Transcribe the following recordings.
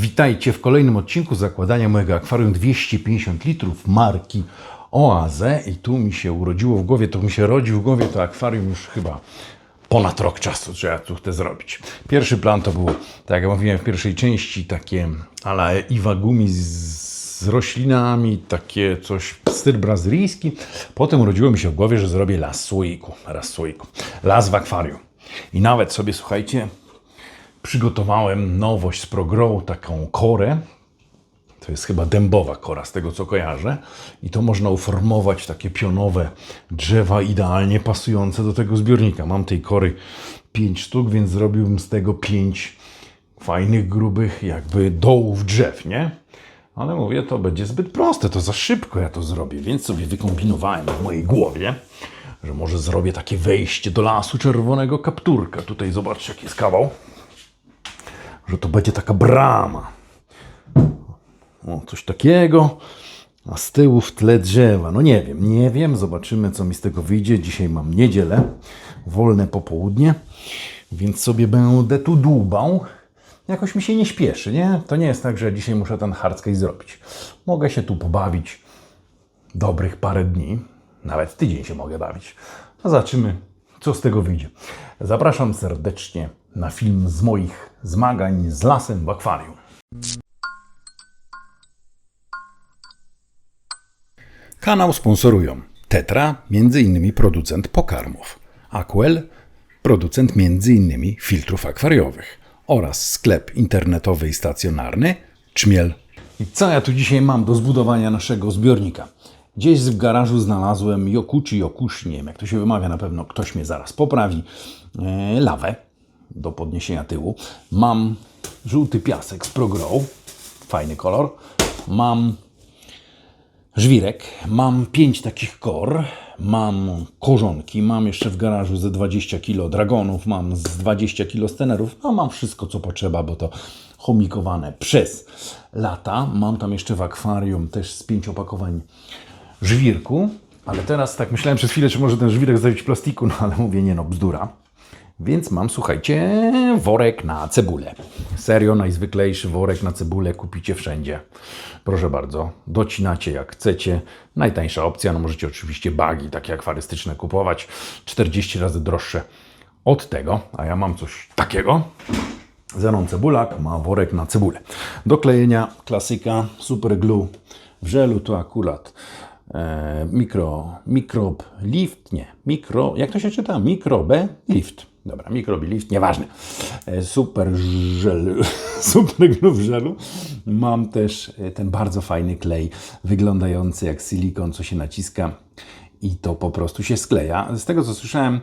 Witajcie w kolejnym odcinku zakładania mojego akwarium 250 litrów marki Oazę i tu mi się urodziło w głowie, to mi się rodzi w głowie to akwarium już chyba ponad rok czasu, że ja tu chcę zrobić. Pierwszy plan to było, tak jak mówiłem w pierwszej części, takie ala iwagumi z, z roślinami, takie coś, styl brazylijski. Potem urodziło mi się w głowie, że zrobię las słoiku, raz słoiku, las w akwarium. I nawet sobie, słuchajcie, przygotowałem nowość z ProGrow, taką korę. To jest chyba dębowa kora, z tego co kojarzę. I to można uformować takie pionowe drzewa, idealnie pasujące do tego zbiornika. Mam tej kory 5 sztuk, więc zrobiłbym z tego 5 fajnych, grubych, jakby dołów drzew, nie? Ale mówię, to będzie zbyt proste, to za szybko ja to zrobię, więc sobie wykombinowałem w mojej głowie, że może zrobię takie wejście do lasu czerwonego kapturka. Tutaj zobaczcie, jaki jest kawał że to będzie taka brama. O, coś takiego. A z tyłu w tle drzewa. No nie wiem, nie wiem. Zobaczymy, co mi z tego wyjdzie. Dzisiaj mam niedzielę, wolne popołudnie, więc sobie będę tu dłubał. Jakoś mi się nie śpieszy, nie? To nie jest tak, że dzisiaj muszę ten hardscape zrobić. Mogę się tu pobawić dobrych parę dni. Nawet tydzień się mogę bawić. A zobaczymy, co z tego wyjdzie. Zapraszam serdecznie na film z moich zmagań z lasem w akwarium. Kanał sponsorują Tetra, innymi producent pokarmów, Aquel, producent innymi filtrów akwariowych oraz sklep internetowy i stacjonarny Czmiel. I co ja tu dzisiaj mam do zbudowania naszego zbiornika? Gdzieś w garażu znalazłem Jokuchi Jokush, nie wiem jak to się wymawia, na pewno ktoś mnie zaraz poprawi, e, lawę do podniesienia tyłu. Mam żółty piasek z ProGrow, fajny kolor. Mam żwirek, mam pięć takich kor, mam korzonki, mam jeszcze w garażu ze 20 kg dragonów, mam z 20 kg stenerów, no mam wszystko co potrzeba, bo to chomikowane przez lata. Mam tam jeszcze w akwarium też z pięć opakowań żwirku, ale teraz tak myślałem przez chwilę, czy może ten żwirek w plastiku, no ale mówię, nie no, bzdura. Więc mam, słuchajcie, worek na cebulę. Serio, najzwyklejszy worek na cebulę kupicie wszędzie. Proszę bardzo, docinacie jak chcecie. Najtańsza opcja, no możecie oczywiście bagi takie akwarystyczne kupować. 40 razy droższe od tego, a ja mam coś takiego. Zenon Cebulak ma worek na cebulę. Do klejenia klasyka Super Glue w żelu to akurat e, mikro, mikrob lift, nie, mikro, jak to się czyta? Mikrobe lift. Dobra, lift, nieważne. E, super żel, super glue w żelu. Mam też e, ten bardzo fajny klej, wyglądający jak silikon, co się naciska i to po prostu się skleja. Z tego co słyszałem,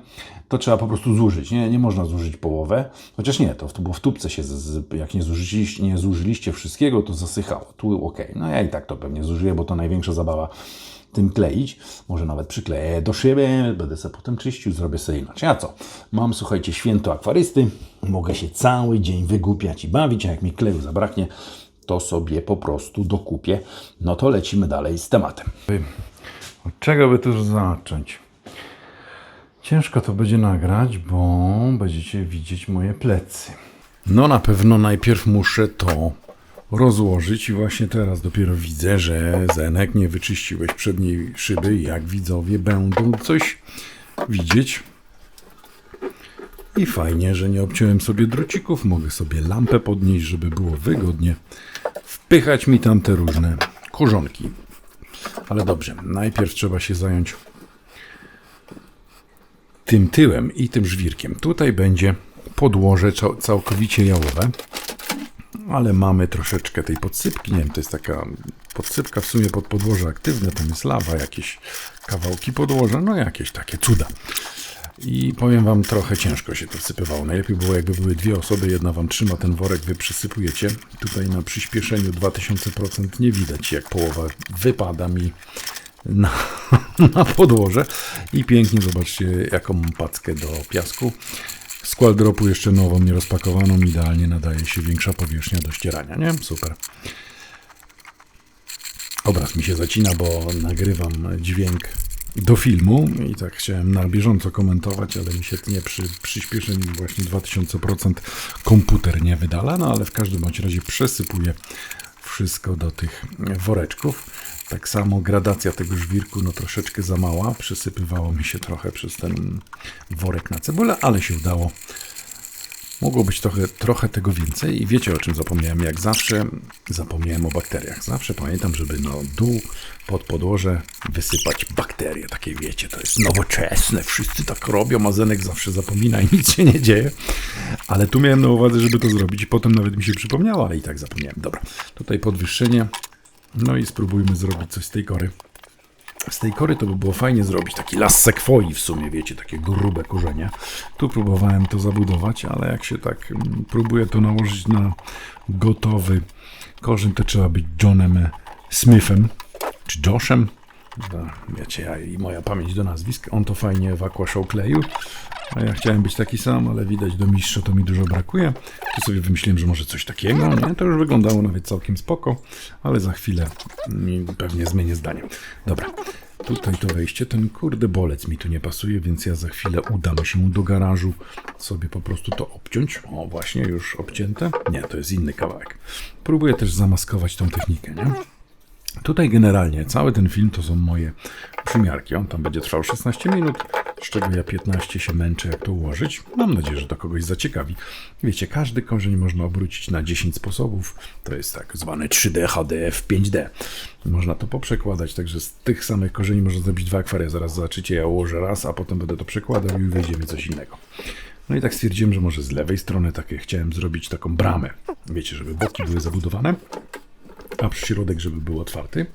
to trzeba po prostu zużyć. Nie, nie można zużyć połowę, chociaż nie, to, było w tubce się, z, jak nie zużyliście, nie zużyliście wszystkiego, to zasychało. Tu ok, no ja i tak to pewnie zużyję, bo to największa zabawa tym kleić. Może nawet przykleję do szyby, będę sobie potem czyścił, zrobię sobie inaczej. A co? Mam, słuchajcie, święto akwarysty, mogę się cały dzień wygłupiać i bawić, a jak mi kleju zabraknie, to sobie po prostu dokupię. No to lecimy dalej z tematem. Od czego by tu zacząć? Ciężko to będzie nagrać, bo będziecie widzieć moje plecy. No na pewno najpierw muszę to rozłożyć i właśnie teraz dopiero widzę, że Zenek nie wyczyściłeś przedniej szyby jak widzowie będą coś widzieć. I fajnie, że nie obciąłem sobie drucików, mogę sobie lampę podnieść, żeby było wygodnie wpychać mi tam te różne korzonki. Ale dobrze, najpierw trzeba się zająć tym tyłem i tym żwirkiem. Tutaj będzie podłoże całkowicie jałowe, ale mamy troszeczkę tej podsypki. Nie wiem, to jest taka podsypka w sumie pod podłoże aktywne, tam jest lawa, jakieś kawałki podłoża, no jakieś takie cuda. I powiem Wam, trochę ciężko się to wsypywało. Najlepiej było, jakby były dwie osoby, jedna Wam trzyma ten worek, Wy przysypujecie. Tutaj na przyspieszeniu 2000% nie widać, jak połowa wypada mi na, na podłoże. I pięknie, zobaczcie, jaką mam packę do piasku. Squall dropu jeszcze nową, nierozpakowaną, idealnie nadaje się większa powierzchnia do ścierania, nie? Super. Obraz mi się zacina, bo nagrywam dźwięk do filmu i tak chciałem na bieżąco komentować, ale mi się nie przy przyspieszeniu właśnie 2000% komputer nie wydala, no ale w każdym bądź razie przesypuję wszystko do tych woreczków. Tak samo gradacja tego żwirku no troszeczkę za mała, przysypywało mi się trochę przez ten worek na cebulę, ale się udało. Mogło być trochę, trochę tego więcej i wiecie o czym zapomniałem. Jak zawsze zapomniałem o bakteriach. Zawsze pamiętam, żeby na dół pod podłoże wysypać bakterie. Takie wiecie, to jest nowoczesne. Wszyscy tak robią, a Zenek zawsze zapomina i nic się nie dzieje. Ale tu miałem na uwadze, żeby to zrobić i potem nawet mi się przypomniało, ale i tak zapomniałem. Dobra, tutaj podwyższenie. No i spróbujmy zrobić coś z tej kory. Z tej kory to by było fajnie zrobić taki las sekwoi w sumie, wiecie, takie grube korzenie. Tu próbowałem to zabudować, ale jak się tak mm, próbuje to nałożyć na gotowy korzeń, to trzeba być Johnem Smithem, czy Joshem. No, wiecie, ja i moja pamięć do nazwisk. On to fajnie w Aquashow kleił. A ja chciałem być taki sam, ale widać do mistrza to mi dużo brakuje. Tu sobie wymyśliłem, że może coś takiego, nie? To już wyglądało nawet całkiem spoko, ale za chwilę pewnie zmienię zdanie. Dobra, tutaj to wejście, ten kurde bolec mi tu nie pasuje, więc ja za chwilę udam się do garażu sobie po prostu to obciąć. O, właśnie, już obcięte. Nie, to jest inny kawałek. Próbuję też zamaskować tą technikę, nie? Tutaj generalnie cały ten film to są moje przymiarki. On tam będzie trwał 16 minut, z czego ja 15 się męczę, jak to ułożyć. Mam nadzieję, że to kogoś zaciekawi. Wiecie, każdy korzeń można obrócić na 10 sposobów. To jest tak zwany 3D, HDF, 5D. Można to poprzekładać, także z tych samych korzeni można zrobić dwa akwaria. Zaraz zobaczycie, ja ułożę raz, a potem będę to przekładał i wyjdzie mi coś innego. No i tak stwierdziłem, że może z lewej strony takie chciałem zrobić taką bramę. Wiecie, żeby boki były zabudowane a środek, żeby był otwarty.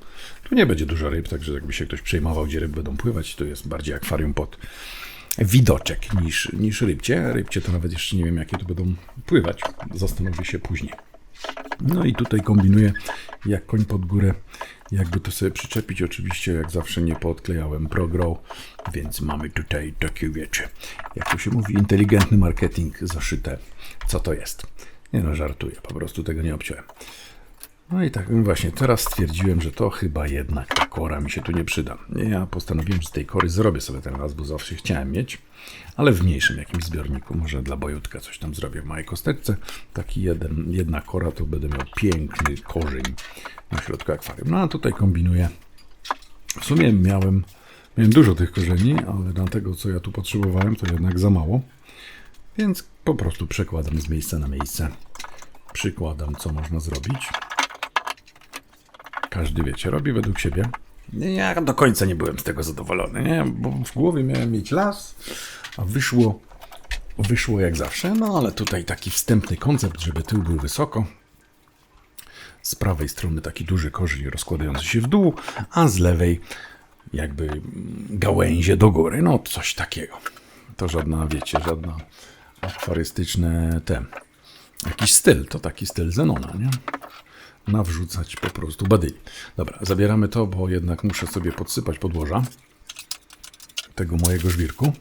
Tu nie będzie dużo ryb, także jakby się ktoś przejmował, gdzie ryby będą pływać, to jest bardziej akwarium pod widoczek niż, niż rybcie. Rybcie to nawet jeszcze nie wiem, jakie tu będą pływać. Zastanowię się później. No i tutaj kombinuję jak koń pod górę, jakby to sobie przyczepić. Oczywiście, jak zawsze nie podklejałem ProGrow, więc mamy tutaj takie wiecie, jak to się mówi, inteligentny marketing zaszyte. Co to jest? Nie no, żartuję, po prostu tego nie obciąłem. No i tak no właśnie, teraz stwierdziłem, że to chyba jednak ta kora mi się tu nie przyda. Ja postanowiłem, że z tej kory zrobię sobie ten raz, bo zawsze chciałem mieć, ale w mniejszym jakimś zbiorniku, może dla bojutka coś tam zrobię w mojej kosteczce. Taki jeden, jedna kora, to będę miał piękny korzeń na środku akwarium. No a tutaj kombinuję. W sumie miałem, miałem dużo tych korzeni, ale na tego, co ja tu potrzebowałem, to jednak za mało. Więc po prostu przekładam z miejsca na miejsce. Przykładam, co można zrobić. Każdy, wiecie, robi według siebie. Ja do końca nie byłem z tego zadowolony, nie? bo w głowie miałem mieć las, a wyszło, wyszło jak zawsze. No ale tutaj taki wstępny koncept, żeby tył był wysoko. Z prawej strony taki duży korzeń rozkładający się w dół, a z lewej jakby gałęzie do góry. No coś takiego. To żadna, wiecie, żadna akwarystyczne te. Jakiś styl, to taki styl Zenona, nie? Nawrzucać po prostu badyli. Dobra, zabieramy to, bo jednak muszę sobie podsypać podłoża tego mojego żwirku.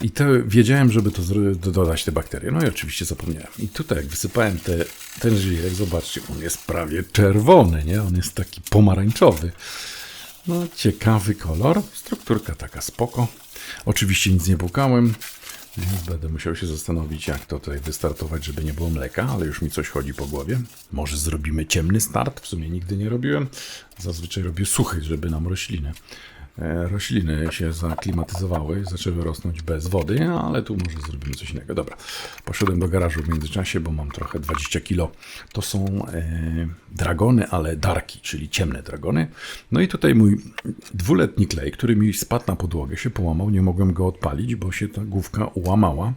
I to wiedziałem, żeby to dodać te bakterie. No i oczywiście zapomniałem. I tutaj jak wysypałem te, ten żwirek, zobaczcie, on jest prawie czerwony, nie? On jest taki pomarańczowy. No ciekawy kolor. Strukturka taka spoko. Oczywiście nic nie pukałem. Więc będę musiał się zastanowić, jak to tutaj wystartować, żeby nie było mleka, ale już mi coś chodzi po głowie. Może zrobimy ciemny start? W sumie nigdy nie robiłem. Zazwyczaj robię suchy, żeby nam rośliny rośliny się zaklimatyzowały, zaczęły rosnąć bez wody, ale tu może zrobimy coś innego. Dobra, poszedłem do garażu w międzyczasie, bo mam trochę 20 kilo. To są e, dragony, ale darki, czyli ciemne dragony. No i tutaj mój dwuletni klej, który mi spadł na podłogę, się połamał, nie mogłem go odpalić, bo się ta główka ułamała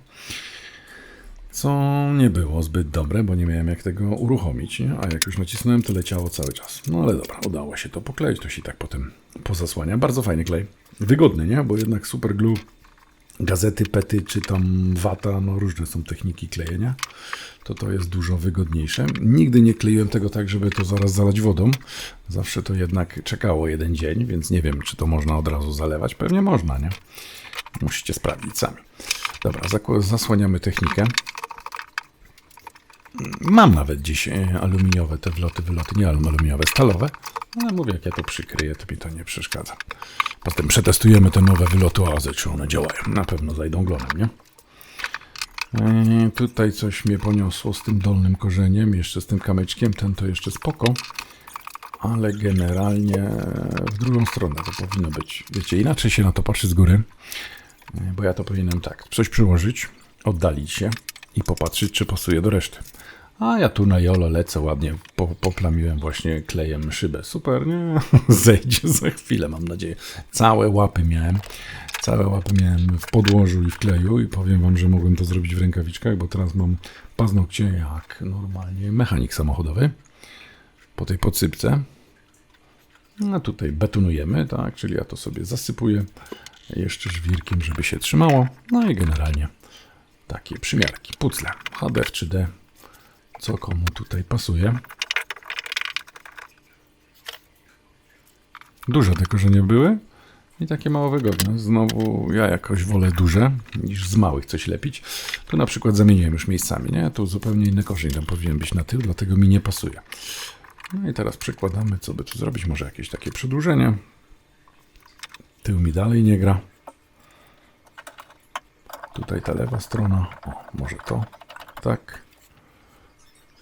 co nie było zbyt dobre, bo nie miałem jak tego uruchomić, nie? a jak już nacisnąłem, to leciało cały czas. No ale dobra, udało się to pokleić, to się tak potem pozasłania. Bardzo fajny klej, wygodny, nie? Bo jednak super glue, gazety, pety czy tam wata, no różne są techniki klejenia, to to jest dużo wygodniejsze. Nigdy nie kleiłem tego tak, żeby to zaraz zalać wodą. Zawsze to jednak czekało jeden dzień, więc nie wiem, czy to można od razu zalewać. Pewnie można, nie? Musicie sprawdzić sami. Dobra, zasłaniamy technikę. Mam nawet dziś e, aluminiowe te wloty, wyloty, nie aluminiowe, stalowe. Ale mówię, jak ja to przykryję, to mi to nie przeszkadza. Potem przetestujemy te nowe wyloty oazy, czy one działają. Na pewno zajdą glonem, nie? Eee, tutaj coś mnie poniosło z tym dolnym korzeniem, jeszcze z tym kamyczkiem, ten to jeszcze spoko, ale generalnie w drugą stronę to powinno być. Wiecie, inaczej się na to patrzy z góry, eee, bo ja to powinienem tak, coś przyłożyć, oddalić się i popatrzeć, czy pasuje do reszty. A ja tu na jolo lecę ładnie, po, poplamiłem właśnie klejem szybę. Super, nie? Zejdzie za chwilę, mam nadzieję. Całe łapy miałem. Całe łapy miałem w podłożu i w kleju i powiem wam, że mogłem to zrobić w rękawiczkach, bo teraz mam paznokcie jak normalnie mechanik samochodowy po tej podsypce. A tutaj betonujemy, tak, czyli ja to sobie zasypuję jeszcze żwirkiem, żeby się trzymało. No i generalnie takie przymiarki, pucle HD w 3D, co komu tutaj pasuje. Duże te korzenie były i takie mało wygodne. Znowu ja jakoś wolę duże niż z małych coś lepić. Tu na przykład zamieniłem już miejscami, nie? Tu zupełnie inny korzeń tam powinien być na tył, dlatego mi nie pasuje. No i teraz przykładamy, co by tu zrobić. Może jakieś takie przedłużenie. Tył mi dalej nie gra. Tutaj ta lewa strona. O, może to. Tak.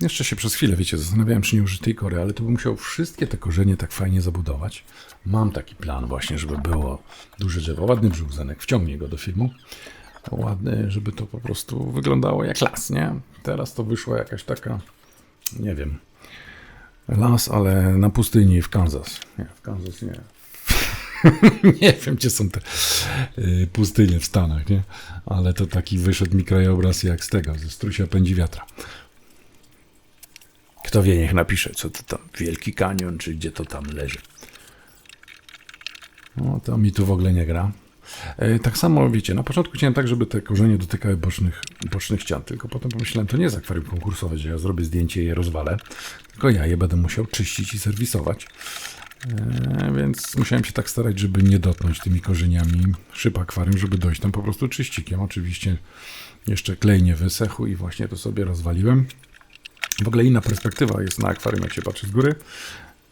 Jeszcze się przez chwilę, wiecie, zastanawiałem, czy nie użyć tej kory, ale to bym musiał wszystkie te korzenie tak fajnie zabudować. Mam taki plan właśnie, żeby było duże drzewo, ładny brzuchzenek, wciągnie go do filmu. Ładny, żeby to po prostu wyglądało jak las, nie? Teraz to wyszła jakaś taka, nie wiem, las, ale na pustyni w Kansas. Nie, w Kansas nie. nie wiem, gdzie są te y, pustynie w Stanach, nie? Ale to taki wyszedł mi krajobraz jak z tego, ze strusia pędzi wiatra. Wie, niech napisze, co to tam, Wielki Kanion, czy gdzie to tam leży. No, to mi tu w ogóle nie gra. E, tak samo, wiecie, na początku chciałem tak, żeby te korzenie dotykały bocznych, bocznych ścian, tylko potem pomyślałem, to nie jest akwarium konkursowe, że ja zrobię zdjęcie i je rozwalę, tylko ja je będę musiał czyścić i serwisować. E, więc musiałem się tak starać, żeby nie dotknąć tymi korzeniami szyb akwarium, żeby dojść tam po prostu czyścikiem. Oczywiście jeszcze klej nie wysechł i właśnie to sobie rozwaliłem. W ogóle inna perspektywa jest na akwarium, jak się patrzy z góry,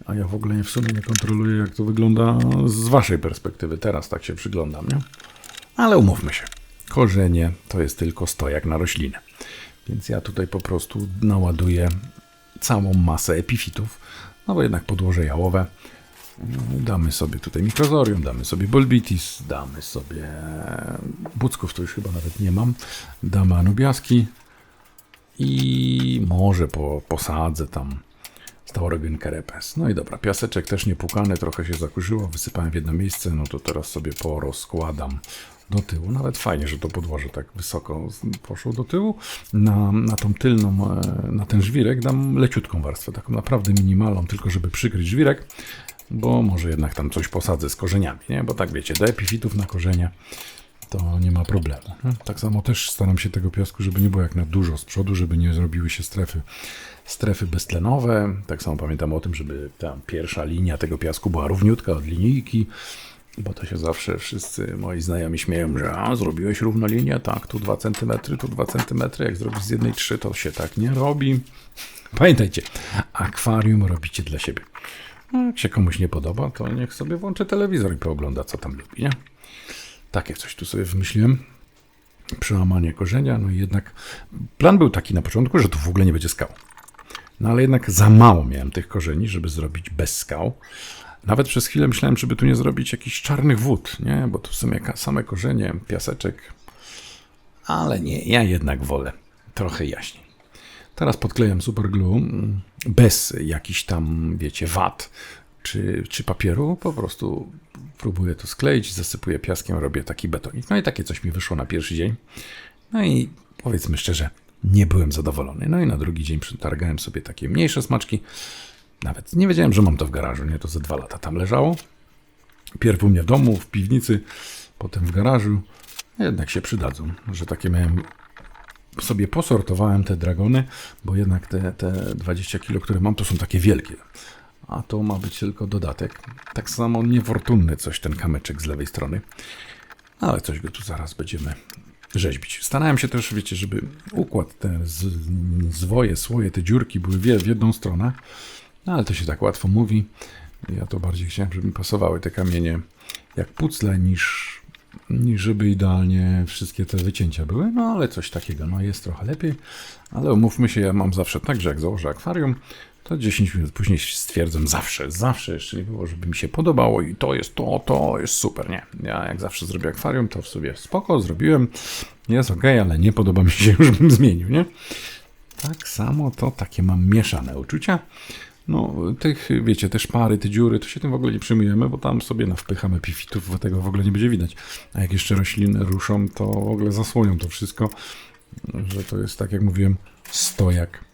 a ja w ogóle w sumie nie kontroluję, jak to wygląda z waszej perspektywy. Teraz tak się przyglądam, nie? Ale umówmy się, korzenie to jest tylko stojak na roślinę. Więc ja tutaj po prostu naładuję całą masę epifitów, no bo jednak podłoże jałowe. Damy sobie tutaj mikrozorium, damy sobie bolbitis, damy sobie bucków, to już chyba nawet nie mam, damy anubiaski, i może po, posadzę tam Staurogyn Kerepes. No i dobra, piaseczek też niepukany, trochę się zakurzyło, wysypałem w jedno miejsce, no to teraz sobie porozkładam do tyłu. Nawet fajnie, że to podłoże tak wysoko poszło do tyłu. Na, na tą tylną, e, na ten żwirek dam leciutką warstwę, taką naprawdę minimalną, tylko żeby przykryć żwirek, bo może jednak tam coś posadzę z korzeniami, nie? Bo tak wiecie, do epifitów na korzenie to nie ma problemu. Tak samo też staram się tego piasku, żeby nie było jak na dużo z przodu, żeby nie zrobiły się strefy, strefy beztlenowe. Tak samo pamiętam o tym, żeby ta pierwsza linia tego piasku była równiutka od linijki, bo to się zawsze wszyscy moi znajomi śmieją, że a, zrobiłeś równo linię, tak, tu 2 cm, tu 2 cm, jak zrobisz z jednej 3, to się tak nie robi. Pamiętajcie, akwarium robicie dla siebie. A jak się komuś nie podoba, to niech sobie włączy telewizor i poogląda, co tam lubi, nie? Takie coś tu sobie wymyśliłem. Przełamanie korzenia, no i jednak plan był taki na początku, że tu w ogóle nie będzie skał. No ale jednak za mało miałem tych korzeni, żeby zrobić bez skał. Nawet przez chwilę myślałem, żeby tu nie zrobić jakichś czarnych wód, nie? Bo tu są same korzenie, piaseczek. Ale nie, ja jednak wolę trochę jaśniej. Teraz podklejam superglue mm, bez jakichś tam, wiecie, wad czy, czy papieru. Po prostu próbuję to skleić, zasypuję piaskiem, robię taki betonik. No i takie coś mi wyszło na pierwszy dzień. No i powiedzmy szczerze, nie byłem zadowolony. No i na drugi dzień przetargałem sobie takie mniejsze smaczki. Nawet nie wiedziałem, że mam to w garażu, nie? To ze dwa lata tam leżało. Pierw u mnie w domu, w piwnicy, potem w garażu. Jednak się przydadzą, że takie miałem sobie posortowałem te dragony, bo jednak te, te 20 kg, które mam, to są takie wielkie a to ma być tylko dodatek. Tak samo niefortunny coś ten kamyczek z lewej strony, ale coś go tu zaraz będziemy rzeźbić. Starałem się też, wiecie, żeby układ te zwoje, słoje, te dziurki były w jedną stronę, no ale to się tak łatwo mówi. Ja to bardziej chciałem, żeby mi pasowały te kamienie jak pucle niż, niż żeby idealnie wszystkie te wycięcia były, no ale coś takiego, no jest trochę lepiej, ale umówmy się, ja mam zawsze tak, że jak założę akwarium, to 10 minut później stwierdzam zawsze, zawsze jeszcze nie było, żeby mi się podobało i to jest to, to jest super, nie. Ja jak zawsze zrobię akwarium, to w sobie spoko, zrobiłem, jest ok, ale nie podoba mi się, już bym zmienił, nie. Tak samo to takie mam mieszane uczucia. No, tych, wiecie, te szpary, te dziury, to się tym w ogóle nie przyjmujemy, bo tam sobie nawpychamy pifitów, bo tego w ogóle nie będzie widać. A jak jeszcze rośliny ruszą, to w ogóle zasłonią to wszystko, że to jest, tak jak mówiłem, stojak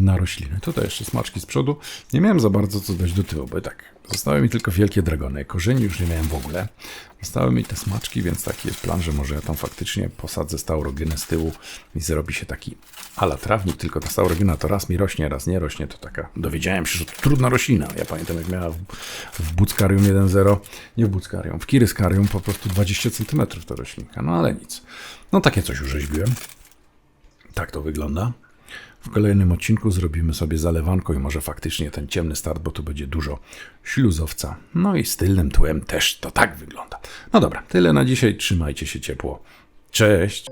na rośliny. Tutaj jeszcze smaczki z przodu. Nie miałem za bardzo co dać do tyłu, bo tak, zostały mi tylko wielkie dragony. Korzeni już nie miałem w ogóle. Zostały mi te smaczki, więc taki jest plan, że może ja tam faktycznie posadzę staurogynę z tyłu i zrobi się taki ala trawnik, tylko ta staurogyna to raz mi rośnie, raz nie rośnie, to taka, dowiedziałem się, że to trudna roślina. Ja pamiętam, jak miała w, w Buckarium 1.0, nie w Buckarium, w Kiryskarium po prostu 20 cm ta roślinka, no ale nic. No takie coś urzeźbiłem. Tak to wygląda. W kolejnym odcinku zrobimy sobie zalewanko i może faktycznie ten ciemny start, bo tu będzie dużo śluzowca. No i z tylnym tłem też to tak wygląda. No dobra, tyle na dzisiaj. Trzymajcie się ciepło. Cześć!